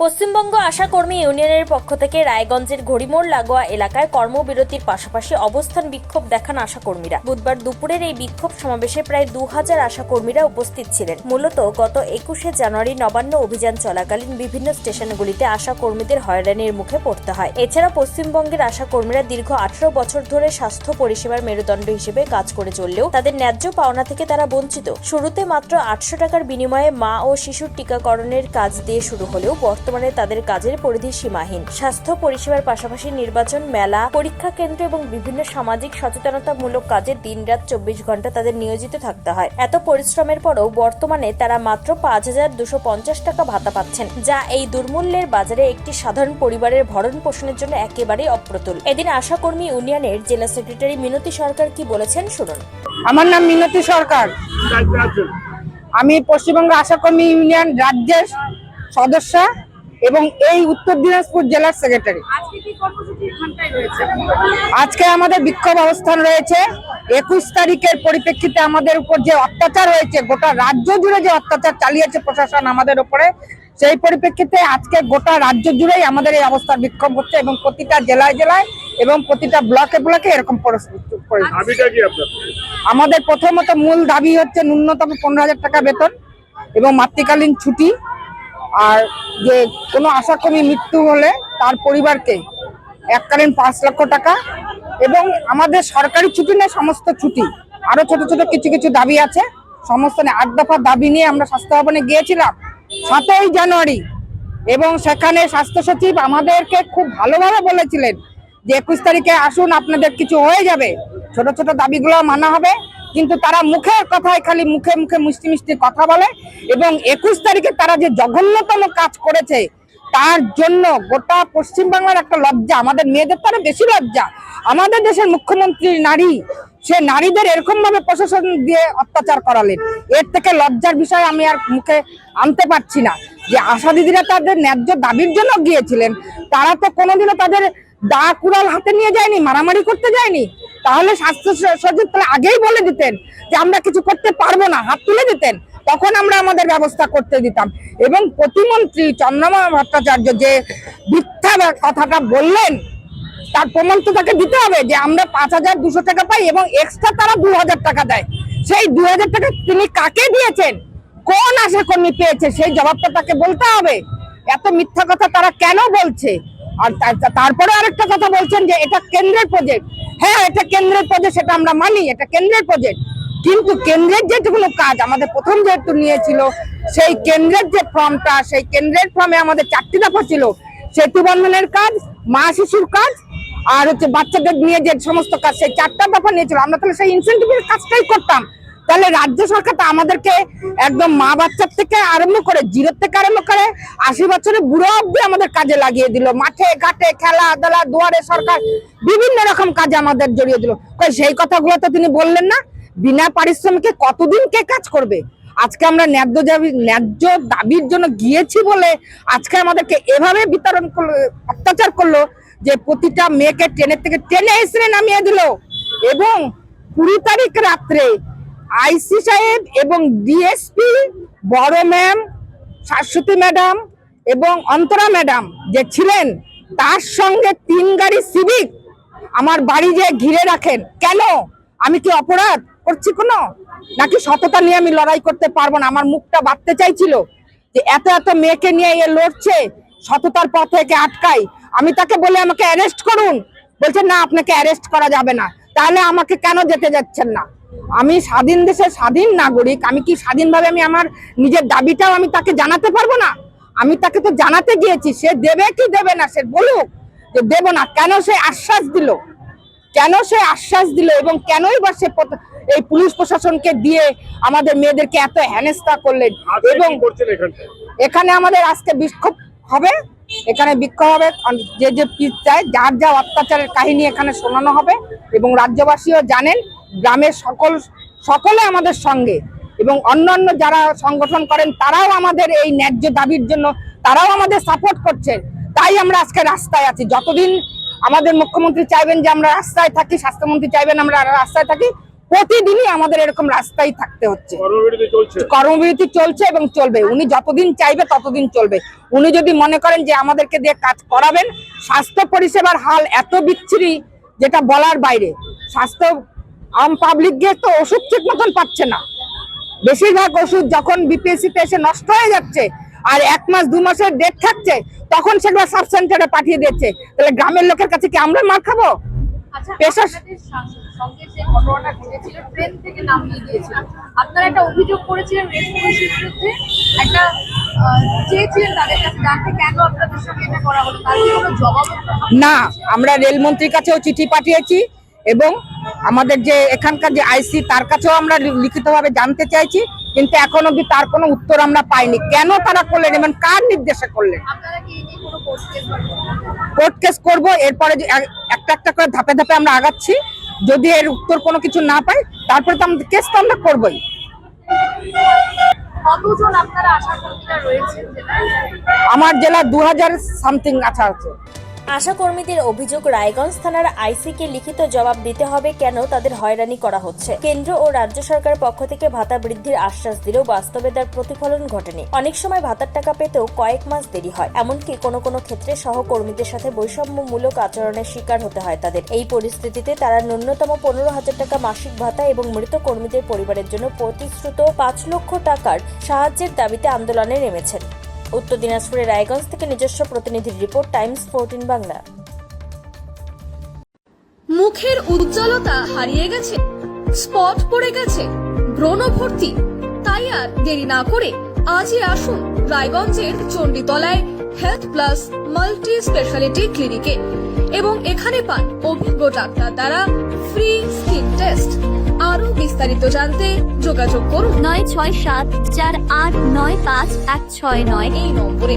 পশ্চিমবঙ্গ আশা কর্মী ইউনিয়নের পক্ষ থেকে রায়গঞ্জের ঘড়িমোড় লাগোয়া এলাকায় কর্মবিরতির পাশাপাশি অবস্থান বিক্ষোভ দেখান আশাকর্মীরা বুধবার দুপুরের এই বিক্ষোভ সমাবেশে প্রায় দু হাজার আশাকর্মীরা উপস্থিত ছিলেন। মূলত গত একুশে জানুয়ারি নবান্ন অভিযান চলাকালীন বিভিন্ন স্টেশনগুলিতে আশাকর্মীদের হয়রানির মুখে পড়তে হয়। এছাড়া পশ্চিমবঙ্গের আশাকর্মীরা দীর্ঘ আঠারো বছর ধরে স্বাস্থ্য পরিষেবার মেরুদণ্ড হিসেবে কাজ করে চললেও তাদের ন্যায্য পাওনা থেকে তারা বঞ্চিত। শুরুতে মাত্র আটশো টাকার বিনিময়ে মা ও শিশুর টিকাকরণের কাজ দিয়ে শুরু হলেও তাদের কাজের পরিধি সীমাহীন। স্বাস্থ্য, পরিষেবার পাশাপাশি নির্বাচন, মেলা, পরীক্ষা কেন্দ্র এবং বিভিন্ন সামাজিক সচেতনতামূলক কাজে দিনরাত চব্বিশ ঘণ্টা তাদের নিয়োজিত থাকতে হয়। এত পরিশ্রমের পরও বর্তমানে তারা মাত্র পাঁচ হাজার দুশো পঞ্চাশ টাকা ভাতা পাচ্ছেন, যা এই দুর্মূল্যের বাজারে একটি সাধারণ পরিবারের ভরণ পোষণের জন্য একেবারেই অপ্রতুল। এদিন আশাকর্মী ইউনিয়নের জেলা সেক্রেটারি মিনতি সরকার কি বলেছেন শুনুন। আমার নাম মিনতি সরকার। আমি পশ্চিমবঙ্গ আশাকর্মী ইউনিয়ন রাজ্যের সদস্য। এবং এই উত্তর দিনাজপুর জেলার সেক্রেটারি আজকে আমাদের বিক্ষোভ অবস্থান রয়েছে। একুশ তারিখের পরিপ্রেক্ষিতে আমাদের উপর যে অত্যাচার হয়েছে গোটা রাজ্য জুড়ে যে অত্যাচার চালিয়েছে প্রশাসন আমাদের উপরে সেই পরিপ্রেক্ষিতে আজকে গোটা রাজ্য জুড়েই আমাদের এই অবস্থার বিক্ষোভ হচ্ছে এবং প্রতিটা জেলায় জেলায় এবং প্রতিটা ব্লকে ব্লকে এরকম আমাদের প্রথমত মূল দাবি হচ্ছে ন্যূনতম পনেরো হাজার টাকা বেতন এবং মাতৃকালীন ছুটি। আর যে কোনো আশাকর্মী মৃত্যু হলে তার পরিবারকে এককালীন পাঁচ লক্ষ টাকা এবং আমাদের সরকারি ছুটি নেই সমস্ত ছুটি। আরও ছোট ছোট কিছু কিছু দাবি আছে। সমস্ত আট দফা দাবি নিয়ে আমরা স্বাস্থ্য ভবনে গিয়েছিলাম সাতই জানুয়ারি এবং সেখানে স্বাস্থ্য সচিব আমাদেরকে খুব ভালোভাবে বলেছিলেন যে একুশ তারিখে আসুন, আপনাদের কিছু হয়ে যাবে। ছোট ছোট দাবিগুলো মানা হবে। কিন্তু তারা মুখের কথায় খালি মুখে মুখে মিষ্টি মিষ্টি কথা বলে এবং একুশ তারিখে তারা যে জঘন্যতম কাজ করেছে, তার জন্য গোটা পশ্চিমবাংলার একটা লজ্জা, আমাদের মেয়েদের তো আরও বেশি লজ্জা। আমাদের দেশের মুখ্যমন্ত্রী নারী, সে নারীদের এরকম ভাবে প্রশাসন দিয়ে অত্যাচার করালেন। এর থেকে লজ্জার বিষয় আমি আর মুখে আনতে পারছি না। যে আশা দিদিরা তাদের ন্যায্য দাবির জন্য গিয়েছিলেন, তারা তো কোনোদিনও তাদের দা কুড়াল হাতে নিয়ে যায়নি, মারামারি করতে যায়নি। তাহলে স্বাস্থ্য সচিব তাহলে আগেই বলে দিতেন যে আমরা কিছু করতে পারব না, হাত তুলে দিতেন। তখন আমরা আমাদের ব্যবস্থা করতে দিতাম। এবং প্রতিমন্ত্রী চন্দ্রমা ভট্টাচার্য যে মিথ্যা কথাটা বললেন, তার প্রমাণ তো তাকে দিতে হবে যে আমরা পাঁচ হাজার দুশো টাকা পাই এবং এক্সট্রা তারা দু হাজার টাকা দেয়। সেই দু হাজার টাকা তিনি কাকে দিয়েছেন? কোন আশা কর্মী পেয়েছে? সেই জবাবটা তাকে বলতে হবে। এত মিথ্যা কথা তারা কেন বলছে? আর তার- তারপরে আরেকটা কথা বলছেন যে এটা কেন্দ্রের প্রজেক্ট হ্যাঁ এটা কেন্দ্রের প্রজেক্ট সেটা আমরা মানি, এটা কেন্দ্রের প্রজেক্ট কিন্তু কেন্দ্রের যেটুকুনো কাজ, আমাদের প্রথম যেহেতু নিয়েছিল, সেই কেন্দ্রের যে ফর্মটা, সেই কেন্দ্রের ফর্মে আমাদের চারটি দফা ছিল। সেতু বন্ধনের কাজ, মা শিশুর কাজ, আর হচ্ছে বাচ্চাদের নিয়ে যে সমস্ত কাজ, সেই চারটা দফা নিয়েছিল। আমরা তাহলে সেই ইনসেন্টিভের কাজটাই করতাম। তাহলে রাজ্য সরকারটা আমাদেরকে একদম মা বাচ্চার থেকে আরম্ভ করে জিরো থেকে আরম্ভ করে আশি বছরের বুড়ো অব্দি আমাদের কাজে লাগিয়ে দিল। মাঠে, ঘাটে খেলা দেলা দুয়ারে সরকার বিভিন্ন রকম কাজে আমাদের জড়িয়ে দিল। সেই কথাগুলো তো তিনি বললেন না। বিনা পারিশ্রমিকে কতদিন কে কাজ করবে? আজকে আমরা ন্যায্য দাবি ন্যায্য দাবির জন্য গিয়েছি বলে আজকে আমাদেরকে এভাবে বিতরণ করল, অত্যাচার করল যে প্রতিটা মেয়েকে ট্রেনের থেকে ট্রেনে এসে নামিয়ে দিল। এবং কুড়ি তারিখ রাত্রে আইসি সাহেব এবং ডিএসপি, বড় ম্যাম, শাশ্বতী ম্যাডাম এবং অন্তরা ম্যাডাম যে ছিলেন, তার সঙ্গে তিন গাড়ি সিভিক আমার বাড়ি যে ঘিরে রাখেন। কেন? আমি কি অপরাধ করছি কোনো? নাকি সততা নিয়ে আমি লড়াই করতে পারব না? আমার মুখটা বাঁধতে চাইছিল যে এত এত মেয়েকে নিয়ে এ লড়ছে, সততার পথ থেকে আটকাই আমি তাকে বলে আমাকে অ্যারেস্ট করুন। বলছে, না, আপনাকে অ্যারেস্ট করা যাবে না। তাহলে আমাকে কেন যেতে যাচ্ছেন না? আমি স্বাধীন দেশের স্বাধীন নাগরিক আমি কি স্বাধীনভাবে আমি আমার নিজের দাবিটাও আমি তাকে জানাতে পারব না? আমি তাকে তো জানাতে গিয়েছি সে দেবে কি দেবে না সে বলুক যে দেবো না। কেন সে আশ্বাস দিল? কেন সে আশ্বাস দিল এবং কেনই বা সে এই পুলিশ প্রশাসনকে দিয়ে আমাদের মেয়েদেরকে এত হেনস্থা করলেন? এবং এখানে আমাদের আজকে বিক্ষোভ হবে এখানে বিক্ষোভ হবে। যে যে পিস চায় যার যা অত্যাচারের কাহিনী এখানে শোনানো হবে এবং রাজ্যবাসীও জানেন গ্রামের সকল সকলে আমাদের সঙ্গে এবং অন্যান্য যারা সংগঠন করেন তারাও আমাদের এই ন্যায্য দাবির জন্য তারাও আমাদের সাপোর্ট করছেন। তাই আমরা আজকে রাস্তায় আছি। যতদিন আমাদের মুখ্যমন্ত্রী চাইবেন যে আমরা রাস্তায় থাকি স্বাস্থ্যমন্ত্রী চাইবেন আমরা রাস্তায় থাকি প্রতিদিনই আমাদের এরকম রাস্তায় থাকতে হচ্ছে। কর্মবিরতি চলছে এবং চলবে। উনি যতদিন চাইবে ততদিন চলবে। উনি যদি মনে করেন যে আমাদেরকে দিয়ে কাজ করাবেন স্বাস্থ্য পরিষেবার হাল এত বিচ্ছিরি যেটা বলার বাইরে স্বাস্থ্য আম পাবলিক গিয়ে তো ওষুধ ঠিক মতন পাচ্ছে না। বেশিরভাগ ওষুধ যখন বিপিএসসি তে এসে নষ্ট হয়ে যাচ্ছে আর এক মাস দু মাসের ডেট থাকছে তখন সেগুলো সাব সেন্টারে পাঠিয়ে দিচ্ছে তাহলে গ্রামের লোকের কাছে কি আমরা মার খাব? আচ্ছা সঙ্গে- সঙ্গে যে ঘটনাটা ঘটেছিল ট্রেন থেকে নামিয়ে দিয়েছিল আপনারা একটা অভিযোগ করেছিলেন রেল পুলিশের বিরুদ্ধে। একটা চেয়েছিলেন তাদের কাছে জানতে কেন আপনাদের সঙ্গে এটা করা হলো? তার কোনো জবাব না আমরা রেলমন্ত্রীর কাছেও চিঠি পাঠিয়েছি। এবং আমাদের যে এখানকার যে আইসি তার কাছেও আমরা লিখিতভাবে জানতে চাইছি কিন্তু এখন অব্দি তার কোনো উত্তর আমরা পাইনি। কেন তারা করলেন এবং কার নির্দেশে করলেন? কোর্ট কেস করব এরপরে একটা একটা করে ধাপে ধাপে আমরা আগাচ্ছি। যদি এর উত্তর কোনো কিছু না পাই তারপরে তো আমাদের কেস তো আমরা করবোই। আমার জেলা দু হাজার সামথিং আছা আছে। আশা কর্মীদের অভিযোগ, রায়গঞ্জ থানার আইসিকে লিখিত জবাব দিতে হবে কেন তাদের হয়রানি করা হচ্ছে। কেন্দ্র ও রাজ্য সরকার পক্ষ থেকে ভাতা বৃদ্ধির আশ্বাস দিলেও বাস্তবে তার প্রতিফলন ঘটেনি। অনেক সময় ভাতার টাকা পেতেও কয়েক মাস দেরি হয়, এমনকি কোনো কোনো ক্ষেত্রে সহকর্মীদের সাথে বৈষম্যমূলক আচরণের শিকার হতে হয় তাদের। এই পরিস্থিতিতে তারা ন্যূনতম পনেরো হাজার টাকা মাসিক ভাতা এবং মৃত কর্মীদের পরিবারের জন্য প্রতিশ্রুত পাঁচ লক্ষ টাকার সাহায্যের দাবিতে আন্দোলনে নেমেছেন। উত্তর দিনাজপুরের রায়গঞ্জ থেকে নিজস্ব প্রতিনিধির রিপোর্ট, টাইমস ফোরটিন বাংলা। মুখের উজ্জ্বলতা হারিয়ে গেছে, স্পট পড়ে গেছে, ব্রণ ভর্তি। তাই আর দেরি না করে আজই আসুন রায়গঞ্জের চণ্ডীতলায় হেলথ প্লাস মাল্টি স্পেশালিটি ক্লিনিকে। এবং এখানে পান অভিজ্ঞ ডাক্তার দ্বারা ফ্রি স্কিন টেস্ট আরও বিস্তারিত জানতে যোগাযোগ করুন। নয় ছয় সাত চার আট নয় পাঁচ এক ছয় নয়। এই নম্বরে